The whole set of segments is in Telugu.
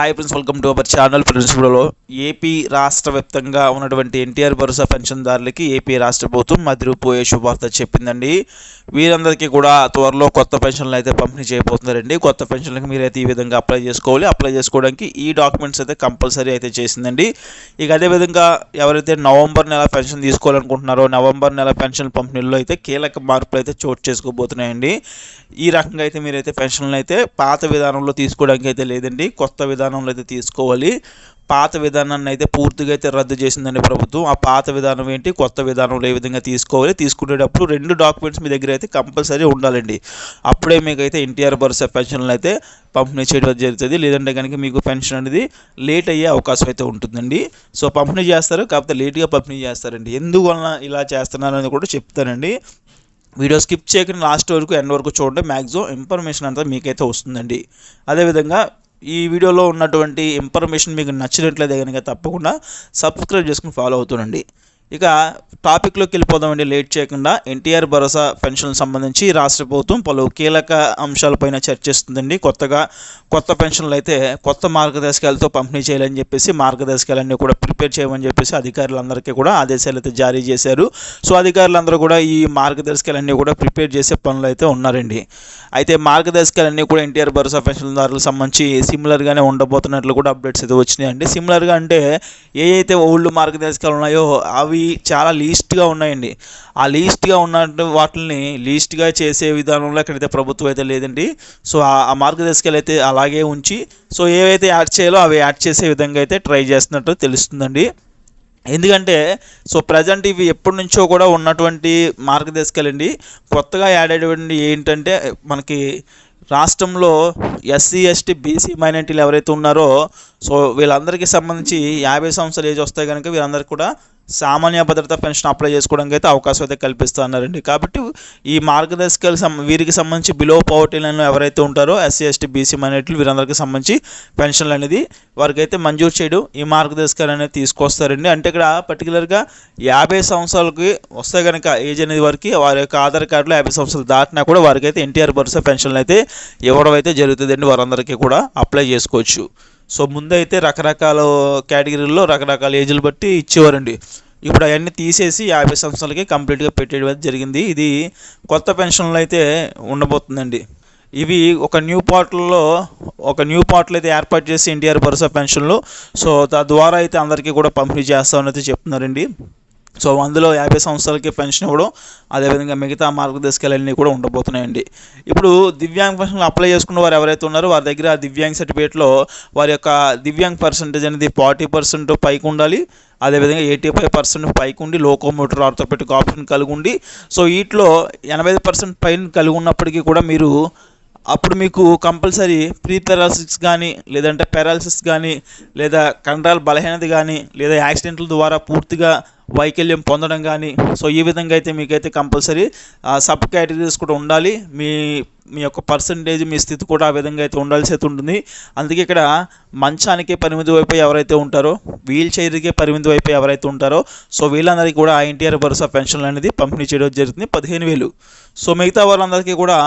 Hi friends welcome to our channel ప్రిన్సిపల్లో AP రాష్ట్ర వ్యాప్తంగా ఉన్నటువంటి ఎన్టీఆర్ భరోసా పెన్షన్దారులకి ఏపీ రాష్ట్ర ప్రభుత్వం మదిరిపోయే శుభార్త చెప్పిందండి. వీరందరికీ కూడా త్వరలో కొత్త పెన్షన్లు అయితే పంపిణీ చేయబోతున్నారండి. కొత్త పెన్షన్లకు మీరైతే ఈ విధంగా అప్లై చేసుకోవాలి. అప్లై చేసుకోవడానికి ఈ డాక్యుమెంట్స్ అయితే కంపల్సరీ అయితే చేసిందండి. ఇక అదేవిధంగా ఎవరైతే నవంబర్ నెల పెన్షన్ తీసుకోవాలనుకుంటున్నారో నవంబర్ నెల పెన్షన్ పంపిణీలో అయితే కీలక మార్పులు అయితే చోటు చేసుకోబోతున్నాయండి. ఈ రకంగా అయితే మీరైతే పెన్షన్లు అయితే పాత విధానంలో తీసుకోవడానికి అయితే లేదండి. కొత్త విధానం విధానంలో అయితే తీసుకోవాలి. పాత విధానాన్ని అయితే పూర్తిగా అయితే రద్దు చేసిందండి ప్రభుత్వం. ఆ పాత విధానం ఏంటి? కొత్త విధానంలో ఏ విధంగా తీసుకోవాలి? తీసుకునేటప్పుడు రెండు డాక్యుమెంట్స్ మీ దగ్గర అయితే కంపల్సరీ ఉండాలండి. అప్పుడే మీకు అయితే ఎన్టీఆర్ భరోసా పెన్షన్లు అయితే పంపిణీ చేయడం జరుగుతుంది. లేదంటే కనుక మీకు పెన్షన్ అనేది లేట్ అయ్యే అవకాశం అయితే ఉంటుందండి. సో పంపిణీ చేస్తారు. కాకపోతే లేట్గా పంపిణీ చేస్తారండి. ఎందువలన ఇలా చేస్తున్నారని కూడా చెప్తానండి. వీడియో స్కిప్ చేయకుండా లాస్ట్ వరకు ఎండ్ వరకు చూడండి. మ్యాక్సిమం ఇన్ఫర్మేషన్ అంతా మీకైతే వస్తుందండి. అదేవిధంగా ఈ వీడియోలో ఉన్నటువంటి ఇన్ఫర్మేషన్ మీకు నచ్చినట్లయితే కనుక తప్పకుండా సబ్స్క్రైబ్ చేసుకుని ఫాలో అవుతుండండి. ఇక టాపిక్లోకి వెళ్ళిపోదామండి. లేట్ చేయకుండా ఎన్టీఆర్ భరోసా పెన్షన్ సంబంధించి రాష్ట్ర ప్రభుత్వం పలు కీలక అంశాలపైన చర్చిస్తుందండి. కొత్తగా కొత్త పెన్షన్లు అయితే కొత్త మార్గదర్శకాలతో పంపిణీ చేయాలని చెప్పేసి మార్గదర్శకాలన్నీ కూడా ప్రిపేర్ చేయమని చెప్పేసి అధికారులందరికీ కూడా ఆదేశాలు అయితే జారీ చేశారు. సో అధికారులందరూ కూడా ఈ మార్గదర్శకాలన్నీ కూడా ప్రిపేర్ చేసే పనులు అయితే ఉన్నారండి. అయితే మార్గదర్శకాలన్నీ కూడా ఎన్టీఆర్ భరోసా పెన్షన్దారులకు సంబంధించి సిమిలర్గానే ఉండబోతున్నట్లు కూడా అప్డేట్స్ అయితే వచ్చినాయండి. సిమిలర్గా అంటే ఏ అయితే ఓల్డ్ మార్గదర్శకాలు ఉన్నాయో అవి చాలా లీస్ట్గా ఉన్నాయండి. ఆ లీస్ట్గా ఉన్న వాటిని లీస్ట్గా చేసే విధానంలో ఎక్కడైతే ప్రభుత్వం అయితే లేదండి సో ఆ- మార్గదర్శకాలు అయితే అలాగే ఉంచి సో ఏవైతే యాడ్ చేయాలో అవి యాడ్ చేసే విధంగా అయితే ట్రై చేస్తున్నట్టు తెలుస్తుందండి. ఎందుకంటే సో ప్రజెంట్ ఇవి ఎప్పటి నుంచో కూడా ఉన్నటువంటి మార్గదర్శకాలండి. కొత్తగా యాడ్ అయ్యేటువంటి ఏంటంటే మనకి రాష్ట్రంలో ఎస్సీ ఎస్టీ బీసీ మైనార్టీలు ఎవరైతే ఉన్నారో సో వీళ్ళందరికీ సంబంధించి యాభై సంవత్సరాలు ఏజ్ వస్తే కనుక వీళ్ళందరికీ కూడా సామాన్య భద్రత పెన్షన్ అప్లై చేసుకోవడానికి అయితే అవకాశం అయితే కల్పిస్తున్నారండి కాబట్టి ఈ మార్గదర్శకాలు సం వీరికి సంబంధించి బిలో పవర్టీ లైన్లో ఎవరైతే ఉంటారో ఎస్సీ ఎస్టీ బీసీ మైనార్టీలు వీరందరికీ సంబంధించి పెన్షన్లు అనేది వారికైతే మంజూరు చేయడం. ఈ మార్గదర్శకాలు అనేది తీసుకొస్తారండి. అంటే ఇక్కడ పర్టికులర్గా యాభై సంవత్సరాలకి వస్తే కనుక ఏజ్ అనేది వారికి వారి యొక్క ఆధార్ కార్డులో యాభై సంవత్సరాలు దాటినా కూడా వారికైతే ఎన్టీఆర్ భరోసా పెన్షన్లు అయితే ఇవ్వడం అయితే జరుగుతుందండి. వారందరికీ కూడా అప్లై చేసుకోవచ్చు. సో ముందైతే రకరకాల కేటగిరీల్లో రకరకాల ఏజ్లు బట్టి ఇచ్చేవారండి. ఇప్పుడు అవన్నీ తీసేసి యాభై సంవత్సరాలకి కంప్లీట్గా పెట్టేయడం జరిగింది. ఇది కొత్త పెన్షన్లు అయితే ఉండబోతుందండి. ఇవి ఒక న్యూ పోర్టల్లో ఒక న్యూ పోర్టల్ అయితే ఏర్పాటు చేసి ఎన్టీఆర్ భరోసా పెన్షన్లు. సో తద్వారా అయితే అందరికీ కూడా పంపిణీ చేస్తామని అయితే చెప్తున్నారండి. సో అందులో యాభై సంవత్సరాలకి పెన్షన్ ఇవ్వడం అదేవిధంగా మిగతా మార్గదర్శకాలన్నీ కూడా ఉండబోతున్నాయండి. ఇప్పుడు దివ్యాంగ్ పెన్షన్ అప్లై చేసుకున్న వారు ఎవరైతే ఉన్నారో వారి దగ్గర దివ్యాంగ్ సర్టిఫికేట్లో వారి యొక్క దివ్యాంగ్ పర్సంటేజ్ అనేది ఫార్టీ పర్సెంట్ పైకి ఉండాలి. అదేవిధంగా ఎయిటీ ఫైవ్ పర్సెంట్ పైకి ఉండి లోకోమోటర్ ఆర్థోపెటిక్ ఆప్షన్ కలిగి ఉండి సో వీటిలో ఎనభై పర్సెంట్ పైన కలిగి ఉన్నప్పటికీ కూడా మీరు అప్పుడు మీకు కంపల్సరీ ప్రీ పెరాలసిస్ కానీ లేదంటే పెరాలసిస్ కానీ లేదా కండరాల బలహీనత కానీ లేదా యాక్సిడెంట్ల ద్వారా పూర్తిగా వైకల్యం పొందడం కానీ సో ఈ విధంగా అయితే మీకైతే కంపల్సరీ సబ్ కేటగిరీస్ కూడా ఉండాలి. మీ మీ యొక్క పర్సంటేజ్ మీ స్థితి కూడా ఆ విధంగా అయితే ఉండాల్సి అయితే ఉంటుంది. అందుకే ఇక్కడ మంచానికే పరిమితి వైపు ఎవరైతే ఉంటారో వీల్ చైర్కే పరిమితి వైపు ఎవరైతే ఉంటారో సో వీళ్ళందరికీ కూడా ఆ ఎన్టీఆర్ భరోసా పెన్షన్లు అనేది పంపిణీ చేయడం జరుగుతుంది. పదిహేను వేలు. సో మిగతా వాళ్ళందరికీ కూడా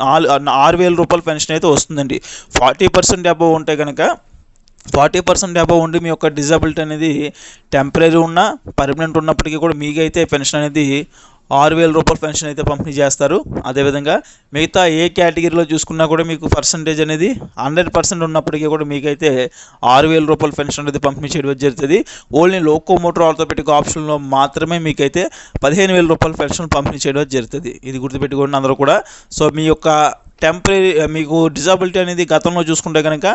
నాలుగు ఆరు వేల రూపాయల పెన్షన్ అయితే వస్తుందండి. ఫార్టీ పర్సెంట్ అబవ్ ఉంటే కనుక ఫార్టీ పర్సెంట్ అబవ్ ఉండి మీ యొక్క డిజబిలిటీ అనేది టెంపరీ ఉన్నా పర్మనెంట్ ఉన్నప్పటికీ కూడా మీకైతే పెన్షన్ అనేది ఆరు వేల రూపాయల పెన్షన్ అయితే పంపిణీ చేస్తారు. అదేవిధంగా మిగతా ఏ కేటగిరీలో చూసుకున్నా కూడా మీకు పర్సంటేజ్ అనేది హండ్రెడ్ పర్సెంట్ ఉన్నప్పటికీ కూడా మీకైతే ఆరు వేల రూపాయల పెన్షన్ అనేది పంపిణీ చేయడం జరుగుతుంది. ఓన్లీ లోకోమోటర్ ఆర్థోపెటిక్ ఆప్షన్లో మాత్రమే మీకైతే పదిహేను వేల రూపాయల పెన్షన్ పంపిణీ చేయడం జరుగుతుంది. ఇది గుర్తుపెట్టుకోండి అందరూ కూడా. సో మీ యొక్క టెంపరీ మీకు డిజాబిలిటీ అనేది గతంలో చూసుకుంటే కనుక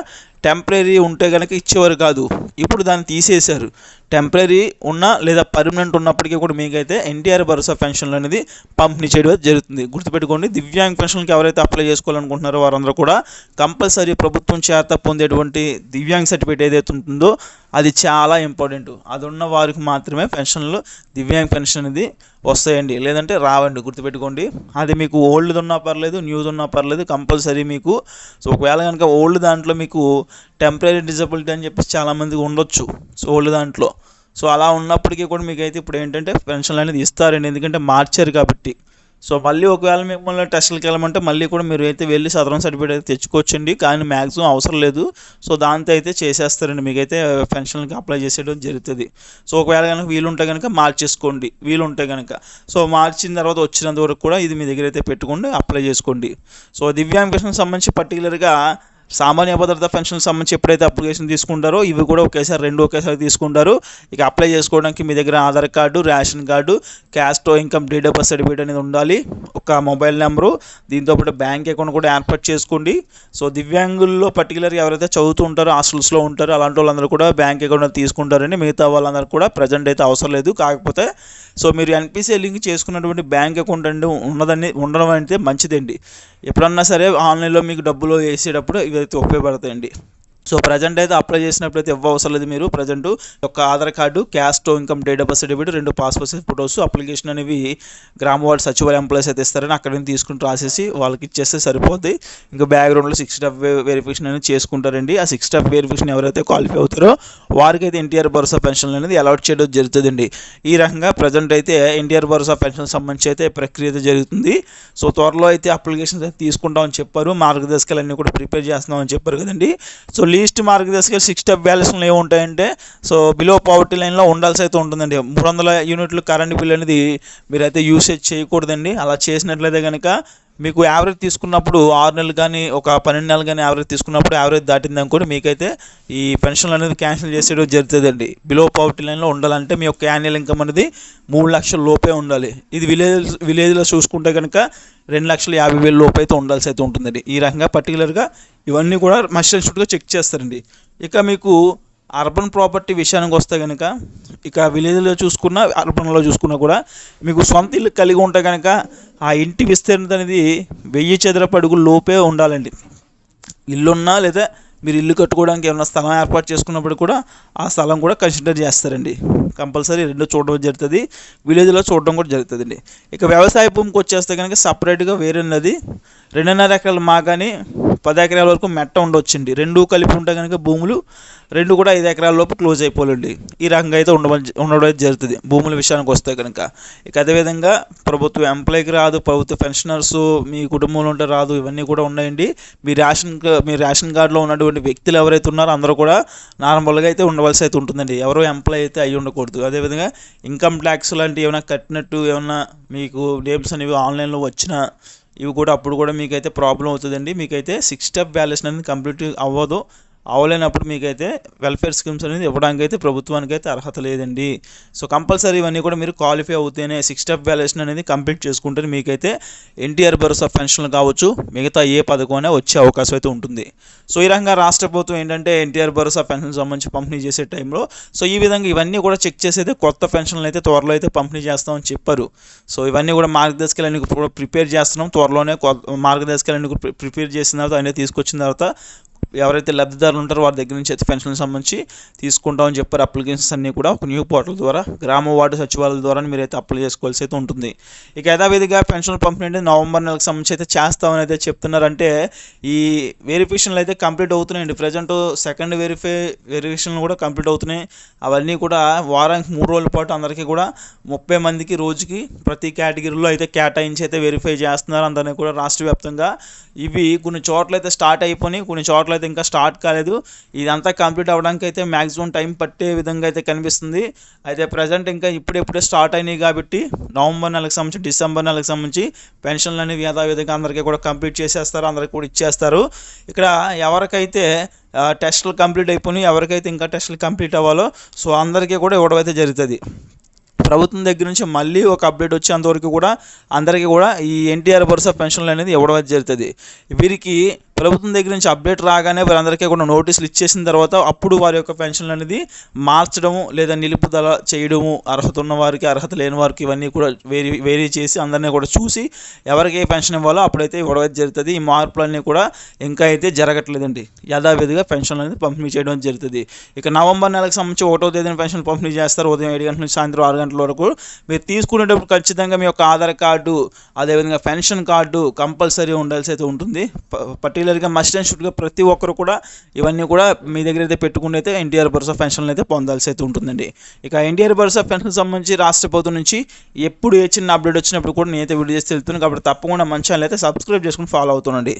టెంపరీ ఉంటే కనుక ఇచ్చేవారు కాదు. ఇప్పుడు దాన్ని తీసేశారు. టెంపరీ ఉన్నా లేదా పర్మనెంట్ ఉన్నప్పటికీ కూడా మీకైతే ఎన్టీఆర్ భరోసా పెన్షన్లు అనేది పంపిణీ చేయడం జరుగుతుంది. గుర్తుపెట్టుకోండి దివ్యాంగ్ పెన్షన్కి ఎవరైతే అప్లై చేసుకోవాలనుకుంటున్నారో వారందరూ కూడా కంపల్సరీ ప్రభుత్వం చేత పొందేటువంటి దివ్యాంగ్ సర్టిఫికేట్ ఏదైతే ఉంటుందో అది చాలా ఇంపార్టెంట్ అది ఉన్న వారికి మాత్రమే పెన్షన్లు దివ్యాంగ్ పెన్షన్ అనేది వస్తాయండి. లేదంటే రావండి గుర్తుపెట్టుకోండి. అది మీకు ఓల్డ్ ఉన్నా పర్లేదు న్యూది ఉన్నా పర్లేదు కంపల్సరీ మీకు సో ఒకవేళ కనుక ఓల్డ్ దాంట్లో మీకు టెంపరీ డిజబిలిటీ అని చెప్పేసి చాలామందికి ఉండొచ్చు. సో ఓల్డ్ దాంట్లో. సో అలా ఉన్నప్పటికీ కూడా మీకైతే ఇప్పుడు ఏంటంటే పెన్షన్లు అనేది ఇస్తారండి. ఎందుకంటే మార్చారు కాబట్టి. సో మళ్ళీ ఒకవేళ మిమ్మల్ని టెస్టులకు వెళ్ళమంటే మళ్ళీ కూడా మీరు అయితే వెళ్ళి సదరం సర్టిఫికేట్ అయితే తెచ్చుకోవచ్చండి. కానీ మ్యాక్సిమం అవసరం లేదు. సో దాంతో అయితే చేసేస్తారండి. మీకైతే పెన్షన్కి అప్లై చేసేయడం జరుగుతుంది. సో ఒకవేళ కనుక వీలుంటే కనుక మార్చేసుకోండి. వీలుంటే కనుక. సో మార్చిన తర్వాత వచ్చినంత వరకు కూడా ఇది మీ దగ్గర అయితే పెట్టుకోండి అప్లై చేసుకోండి. సో దివ్యాంగ పెన్షన్ సంబంధించి పర్టికులర్గా సామాన్య భద్రత పెన్షన్ సంబంధించి ఎప్పుడైతే అప్లికేషన్ తీసుకుంటారో ఇవి కూడా ఒకేసారి రెండు ఒకేసారి తీసుకుంటారు. ఇక అప్లై చేసుకోవడానికి మీ దగ్గర Aadhaar card ration card caste income date of birth certificate అనేది ఉండాలి. ఒక మొబైల్ నెంబరు దీంతో పాటు బ్యాంక్ అకౌంట్ కూడా ఏర్పాటు చేసుకోండి. సో దివ్యాంగుల్లో పర్టికులర్గా ఎవరైతే చదువుతూ ఉంటారో హాస్టల్స్లో ఉంటారో అలాంటి వాళ్ళందరూ కూడా బ్యాంక్ అకౌంట్ తీసుకుంటారండి మిగతా వాళ్ళందరూ కూడా ప్రజెంట్ అయితే అవసరం లేదు. కాకపోతే సో మీరు ఎన్పిసిఐ లింక్ చేసుకున్నటువంటి బ్యాంక్ అకౌంట్ అండి ఉన్నదని ఉండడం అయితే మంచిదండి. ఎప్పుడన్నా సరే ఆన్లైన్లో మీకు డబ్బులు వేసేటప్పుడు ఇవైతే ఉపయోగపడతాయండి సో ప్రజెంట్ అయితే అప్లై చేసినప్పుడు అయితే ఇవ్వవసరం లేదు మీరు. ప్రజెంట్ ఒక Aadhaar card caste income date of birth certificate రెండు పాస్పోర్ట్ సైజ్ ఫోటోస్ అప్లికేషన్ అనేవి గ్రామ వార్డ్ సచివాలయ ఎంప్లాయీస్ అయితే ఇస్తారని అక్కడ నుంచి తీసుకుని రాసేసి వాళ్ళకి ఇచ్చేస్తే సరిపోద్ది. ఇంకా బ్యాక్గ్రౌండ్లో సిక్స్ స్టెప్ వెరిఫికేషన్ అనేది చేసుకుంటారండి. ఆ సిక్స్ స్టెప్ వెరిఫికేషన్ ఎవరైతే క్వాలిఫై అవుతారో వారికైతే ఎన్టీఆర్ భరోసా పెన్షన్ అనేది అలాట్ చేయడం జరుగుతుందండి. ఈ రకంగా ప్రజెంట్ అయితే ఎన్టీఆర్ భరోసా పెన్షన్ సంబంధించి అయితే ప్రక్రియ అయితే జరుగుతుంది. సో త్వరలో అయితే అప్లికేషన్స్ అయితే తీసుకుంటామని చెప్పారు. మార్గదర్శకాలు అన్నీ కూడా ప్రిపేర్ చేస్తున్నామని చెప్పారు కదండి. సో లీస్ట్ మార్గదర్శకాలు సిక్స్ స్టెప్ బ్యాలెన్స్లో ఏముంటాయంటే సో బిలో పవర్టీ లైన్లో ఉండాల్సి అయితే ఉంటుందండి. మూడు వందల యూనిట్లు కరెంట్ బిల్ అనేది మీరైతే యూసేజ్ చేయకూడదండి. అలా చేసినట్లయితే కనుక మీకు యావరేజ్ తీసుకున్నప్పుడు ఆరు నెలలు కానీ ఒక పన్నెండు నెలలు కానీ యావరేజ్ తీసుకున్నప్పుడు యావరేజ్ దాటింది అనుకోండి మీకైతే ఈ పెన్షన్ అనేది క్యాన్సిల్ చేసేయడం జరుగుతుందండి. బిలో పవర్టీ లైన్లో ఉండాలంటే మీ యొక్క యాన్యువల్ ఇన్కమ్ అనేది మూడు లక్షల లోపే ఉండాలి. ఇది విలేజ్ విలేజ్లో చూసుకుంటే కనుక రెండు లక్షల యాభై వేల లోపు అయితే ఉండాల్సి అయితే ఉంటుందండి. ఈ రకంగా పర్టికులర్గా ఇవన్నీ కూడా మస్ట్ అండ్ చెక్ చేస్తారండి. ఇక మీకు అర్బన్ ప్రాపర్టీ విషయానికి వస్తే కనుక ఇక విలేజ్లో చూసుకున్నా అర్బన్లో చూసుకున్నా కూడా మీకు సొంత ఇల్లు కలిగి ఉంటే కనుక ఆ ఇంటి విస్తీర్ణత అనేది వెయ్యి చదరపు అడుగుల లోపే ఉండాలండి. ఇల్లున్నా లేదా మీరు ఇల్లు కట్టుకోవడానికి ఏమైనా స్థలం ఏర్పాటు చేసుకున్నప్పుడు కూడా ఆ స్థలం కూడా కన్సిడర్ చేస్తారండి. కంపల్సరీ రెండు చూడడం జరుగుతుంది. విలేజ్లో చూడడం కూడా జరుగుతుందండి. ఇక వ్యవసాయ భూమికి వచ్చేస్తే కనుక సపరేట్గా వేరే ఉన్నది. రెండున్నర ఎకరాలు మా కానీ పది ఎకరాల వరకు మెట్ట ఉండొచ్చండి. రెండు కలిపి ఉంటే కనుక భూములు రెండు కూడా ఐదు ఎకరాల లోపు క్లోజ్ అయిపోలేండి ఈ రకంగా అయితే ఉండడం ఉండడం జరుగుతుంది. భూముల విషయానికి వస్తే కనుక ఇక అదేవిధంగా ప్రభుత్వ ఎంప్లాయీకి రాదు ప్రభుత్వ పెన్షనర్స్ మీ కుటుంబంలో ఉంటే రాదు ఇవన్నీ కూడా ఉన్నాయండి. మీ రేషన్ మీ రేషన్ కార్డులో ఉన్నటువంటి వ్యక్తులు ఎవరైతే ఉన్నారో అందరూ కూడా నార్మల్గా అయితే ఉండవలసి అయితే ఉంటుందండి. ఎవరో ఎంప్లాయ్ అయితే అయి ఉండకూడదు. అదేవిధంగా ఇన్కమ్ ట్యాక్స్ లాంటివి ఏమైనా కట్టినట్టు ఏమైనా మీకు నేమ్స్ అనేవి ఆన్లైన్లో వచ్చినా ఇవి కూడా అప్పుడు కూడా మీకైతే ప్రాబ్లం అవుతుందండి. మీకైతే సిక్స్ స్టెప్ బ్యాలెన్స్ అనేది కంప్లీట్ అవ్వదు. అవలేనప్పుడు మీకైతే వెల్ఫేర్ స్కీమ్స్ అనేది ఇవ్వడానికి అయితే ప్రభుత్వానికి అయితే అర్హత లేదండి. సో కంపల్సరీ ఇవన్నీ కూడా మీరు క్వాలిఫై అవుతేనే సిక్స్ స్టెప్ వ్యాలేషన్ అనేది కంప్లీట్ చేసుకుంటే మీకైతే ఎన్టీఆర్ భరోసా పెన్షన్లు కావచ్చు మిగతా ఏ పథకం వచ్చే అవకాశం అయితే ఉంటుంది. సో ఈ రకంగా రాష్ట్ర ప్రభుత్వం ఏంటంటే ఎన్టీఆర్ భరోసా పెన్షన్ సంబంధించి పంపిణీ చేసే టైంలో సో ఈ విధంగా ఇవన్నీ కూడా చెక్ చేసేది కొత్త పెన్షన్లు అయితే త్వరలో అయితే పంపిణీ చేస్తామని చెప్పారు. సో ఇవన్నీ కూడా మార్గదర్శకాలన్నీ కూడా ప్రిపేర్ చేస్తున్నాం. త్వరలోనే కొత్త ప్రిపేర్ చేసిన తర్వాత అన్నీ తీసుకొచ్చిన తర్వాత ఎవరైతే లబ్ధిదారులు ఉంటారో వారి దగ్గర నుంచి అయితే పెన్షన్ సంబంధించి తీసుకుంటామని చెప్పారు. అప్లికేషన్స్ అన్నీ కూడా ఒక న్యూ పోర్టల్ ద్వారా గ్రామ వార్డు సచివాలయాల ద్వారా మీరైతే అప్లై చేసుకోవాల్సి అయితే ఉంటుంది. ఇక యథావిధిగా పెన్షన్ పంపిణీ అనేది నవంబర్ నెలకు సంబంధించి అయితే చేస్తామని అయితే చెప్తున్నారంటే ఈ వెరిఫికేషన్లు అయితే కంప్లీట్ అవుతున్నాయండి. ప్రజెంట్ సెకండ్ వెరిఫై వెరిఫికేషన్లు కూడా కంప్లీట్ అవుతున్నాయి. అవన్నీ కూడా వారానికి మూడు రోజుల పాటు అందరికీ కూడా ముప్పై మందికి రోజుకి ప్రతి కేటగిరీలో అయితే కేటాయించి అయితే వెరిఫై చేస్తున్నారు. అందరినీ కూడా రాష్ట్ర వ్యాప్తంగా ఇవి కొన్ని చోట్ల అయితే స్టార్ట్ అయిపోయి కొన్ని చోట్ల అయితే ఇంకా స్టార్ట్ కాలేదు. ఇదంతా కంప్లీట్ అవ్వడానికి అయితే మ్యాక్సిమం టైం పట్టే విధంగా అయితే కనిపిస్తుంది. అయితే ప్రజెంట్ ఇంకా ఇప్పుడెప్పుడే స్టార్ట్ అయినాయి కాబట్టి నవంబర్ నెలకు సంబంధించి డిసెంబర్ నెలకు సంబంధించి పెన్షన్లు అనేవి యథావిధంగా అందరికీ కూడా కంప్లీట్ చేసేస్తారు అందరికీ కూడా ఇచ్చేస్తారు. ఇక్కడ ఎవరికైతే టెస్టులు కంప్లీట్ అయిపోయినాయి ఎవరికైతే ఇంకా టెస్టులు కంప్లీట్ అవ్వాలో సో అందరికీ కూడా ఇవ్వడం అయితే జరుగుతుంది. ప్రభుత్వం దగ్గర నుంచి మళ్ళీ ఒక అప్డేట్ వచ్చేంతవరకు కూడా అందరికీ కూడా ఈ ఎన్టీఆర్ భరోసా పెన్షన్లు అనేది ఇవ్వడం అయితే జరుగుతుంది. వీరికి ప్రభుత్వం దగ్గర నుంచి అప్డేట్ రాగానే వారందరికీ కూడా నోటీసులు ఇచ్చేసిన తర్వాత అప్పుడు వారి యొక్క పెన్షన్లు అనేది మార్చడము లేదా నిలుపుదల చేయడము అర్హత ఉన్న వారికి అర్హత లేని వారికి ఇవన్నీ కూడా వేరీ వేరీ చేసి అందరినీ కూడా చూసి ఎవరికి ఏ పెన్షన్ ఇవ్వాలో అప్పుడైతే ఇవ్వడం జరుగుతుంది. ఈ మార్పులన్నీ కూడా ఇంకా అయితే జరగట్లేదండి. యథావిధిగా పెన్షన్లు అనేది పంపిణీ చేయడం జరుగుతుంది. ఇక నవంబర్ నెలకు సంబంధించి ఒకటో తేదీన పెన్షన్ పంపిణీ చేస్తారు. ఉదయం ఏడు గంటల నుంచి సాయంత్రం ఆరు గంటల వరకు. మీరు తీసుకునేటప్పుడు ఖచ్చితంగా మీ యొక్క ఆధార్ కార్డు అదేవిధంగా పెన్షన్ కార్డు కంపల్సరీ ఉండాల్సి అయితే ఉంటుంది. ప- రెగ్యులర్గా మస్ట్ అండ్ షుడ్గా ప్రతి ఒక్కరు కూడా ఇవన్నీ కూడా మీ దగ్గర అయితే పెట్టుకుని అయితే ఎన్టీఆర్ భరోసా పెన్షన్లు అయితే పొందాల్సి అయితే ఉంటుందండి. ఇక ఎన్టీఆర్ భరోసా పెన్షన్ సంబంధించి రాష్ట్ర ప్రభుత్వం నుంచి ఎప్పుడు ఏ చిన్న అప్డేట్ వచ్చినప్పుడు కూడా నేనైతే వీడియో చేసి వెళ్తున్నాను కాబట్టి తప్పకుండా మంచి ఛానల్ అయితే సబ్స్క్రైబ్ చేసుకుని ఫాలో అవుతుండండి.